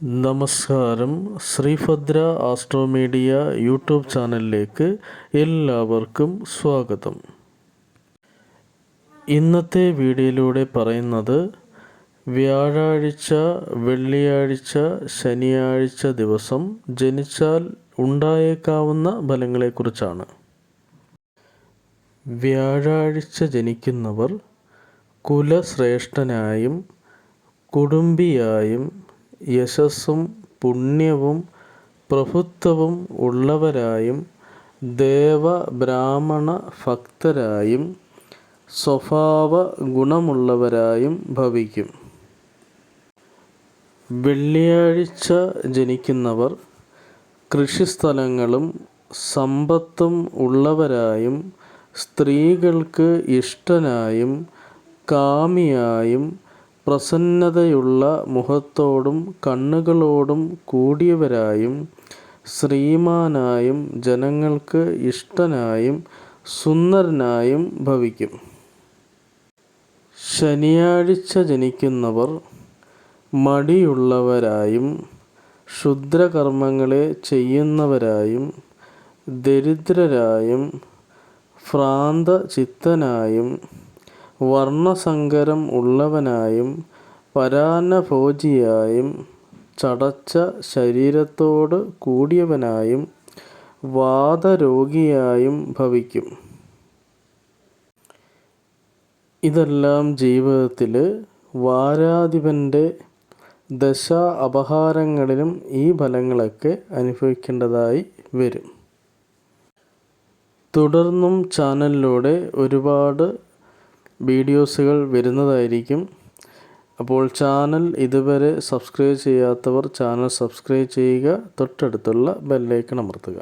നമസ്കാരം. ശ്രീഭദ്ര ആസ്ട്രോമീഡിയ യൂട്യൂബ് ചാനലിലേക്ക് എല്ലാവർക്കും സ്വാഗതം. ഇന്നത്തെ വീഡിയോയിലൂടെ പറയുന്നത് വ്യാഴാഴ്ച വെള്ളിയാഴ്ച ശനിയാഴ്ച ദിവസം ജനിച്ചാൽ ഉണ്ടായേക്കാവുന്ന ഫലങ്ങളെക്കുറിച്ചാണ്. വ്യാഴാഴ്ച ജനിക്കുന്നവർ കുലശ്രേഷ്ഠനായും കുടുംബിയായും യശസ്സും പുണ്യവും പ്രഭുത്വവും ഉള്ളവരായും ദേവ ബ്രാഹ്മണ ഭക്തരായും സ്വഭാവ ഗുണമുള്ളവരായും ഭവിക്കും. വെള്ളിയാഴ്ച ജനിക്കുന്നവർ കൃഷിസ്ഥലങ്ങളും സമ്പത്തും ഉള്ളവരായും സ്ത്രീകൾക്ക് ഇഷ്ടനായും കാമിയായും പ്രസന്നതയുള്ള മുഖത്തോടും കണ്ണുകളോടും കൂടിയവരായും ശ്രീമാനായും ജനങ്ങൾക്ക് ഇഷ്ടനായും സുന്ദരനായും ഭവിക്കും. ശനിയാഴ്ച ജനിക്കുന്നവർ മടിയുള്ളവരായും ക്ഷുദ്രകർമ്മങ്ങളെ ചെയ്യുന്നവരായും ദരിദ്രരായും ഭ്രാന്തചിത്തനായും വർണസങ്കരം ഉള്ളവനായും പരാന്നഭോജിയായും ചടച്ച ശരീരത്തോട് കൂടിയവനായും വാദരോഗിയായും ഭവിക്കും. ഇതെല്ലാം ജീവിതത്തിൽ വാരാധിപന്റെ ദശ അപഹാരങ്ങളിലും ഈ ഫലങ്ങളൊക്കെ അനുഭവിക്കേണ്ടതായി വരും. തുടർന്നും ചാനലിലൂടെ ഒരുപാട് വീഡിയോസുകൾ വരുന്നതായിരിക്കും. അപ്പോൾ ചാനൽ ഇതുവരെ സബ്സ്ക്രൈബ് ചെയ്യാത്തവർ ചാനൽ സബ്സ്ക്രൈബ് ചെയ്യുക തൊട്ടടുത്തുള്ള ബെല്ലൈക്കൺ അമർത്തുക.